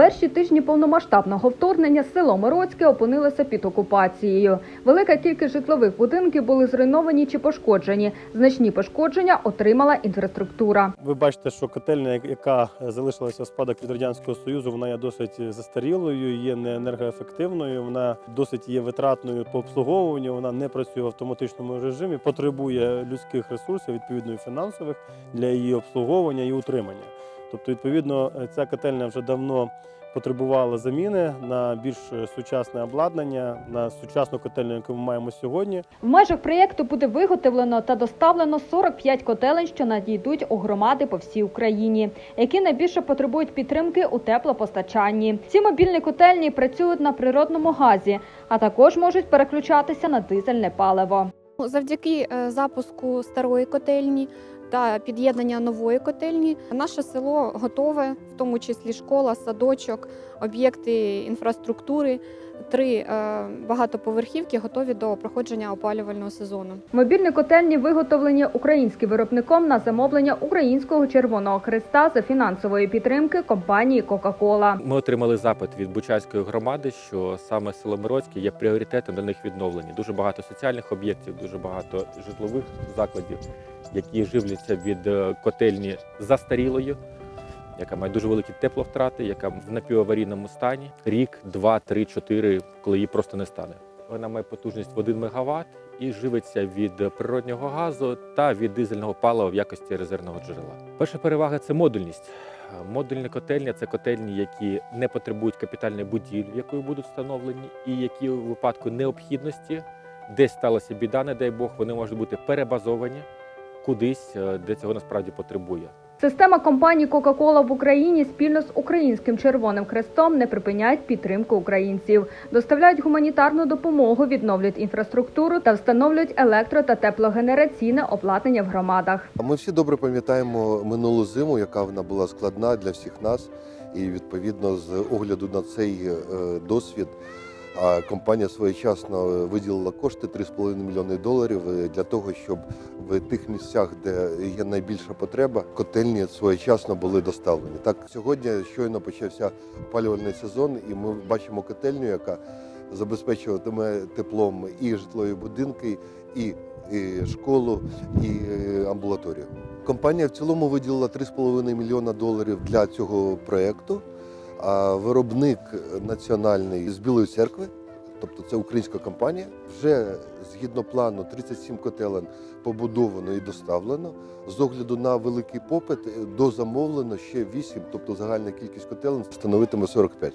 перші тижні повномасштабного вторгнення село Мироцьке опинилося під окупацією. Велика кількість житлових будинків були зруйновані чи пошкоджені. Значні пошкодження отримала інфраструктура. Ви бачите, що котельня, яка залишилася в спадок від радянського союзу, вона є досить застарілою, є не енергоефективною. Вона досить є витратною по обслуговуванню. Вона не працює в автоматичному режимі, потребує людських ресурсів, відповідно фінансових для її обслуговування і утримання. Тобто, відповідно, ця котельня вже давно потребувала заміни на більш сучасне обладнання, на сучасну котельню, яку ми маємо сьогодні. В межах проєкту буде виготовлено та доставлено 45 котелень, що надійдуть у громади по всій Україні, які найбільше потребують підтримки у теплопостачанні. Ці мобільні котельні працюють на природному газі, а також можуть переключатися на дизельне паливо. Завдяки е, запуску старої котельні та під'єднання нової котельні наше село готове, в тому числі школа, садочок, об'єкти інфраструктури. Три е, багатоповерхівки готові до проходження опалювального сезону. Мобільні котельні виготовлені українським виробником на замовлення Українського Червоного Христа за фінансової підтримки компанії Кока-Кола. Ми отримали запит від Бучанської громади, що саме село Мироцьке є пріоритетом для них відновлення. Дуже багато соціальних об'єктів, дуже багато житлових закладів, які живляться від е, котельні застарілої, яка має дуже великі тепловтрати, яка в напіваварійному стані. Рік, два, три, чотири, коли її просто не стане. Вона має потужність в 1 МВт і живиться від природнього газу та від дизельного палива в якості резервного джерела. Перша перевага це модульність. Модульні котельні це котельні, які не потребують капітальної будівлі, в якої будуть встановлені, і які у випадку необхідності, десь сталася біда, не дай Бог, вони можуть бути перебазовані кудись, е, де цього насправді потребує. Система компанії Кока-Кола в Україні спільно з Українським Червоним Хрестом не припиняють підтримку українців, доставляють гуманітарну допомогу, відновлюють інфраструктуру та встановлюють електро та теплогенераційне обладнання в громадах. Ми всі добре пам'ятаємо минулу зиму, яка вона була складна для всіх нас. І відповідно з огляду на цей е, досвід а компанія своєчасно виділила кошти 3,5 мільйони доларів е, для того, щоб в тих місцях, де є найбільша потреба, котельні своєчасно були доставлені. Так сьогодні щойно почався опалювальний сезон, і ми бачимо котельню, яка забезпечуватиме теплом і житлові будинки, і, і школу, і е, амбулаторію. Компанія в цілому виділила 3,5 мільйона доларів для цього проєкту. А виробник національний з Білої церкви, тобто це українська компанія, вже згідно плану 37 котелень побудовано і доставлено. З огляду на великий попит дозамовлено ще 8, тобто загальна кількість котелень становитиме 45.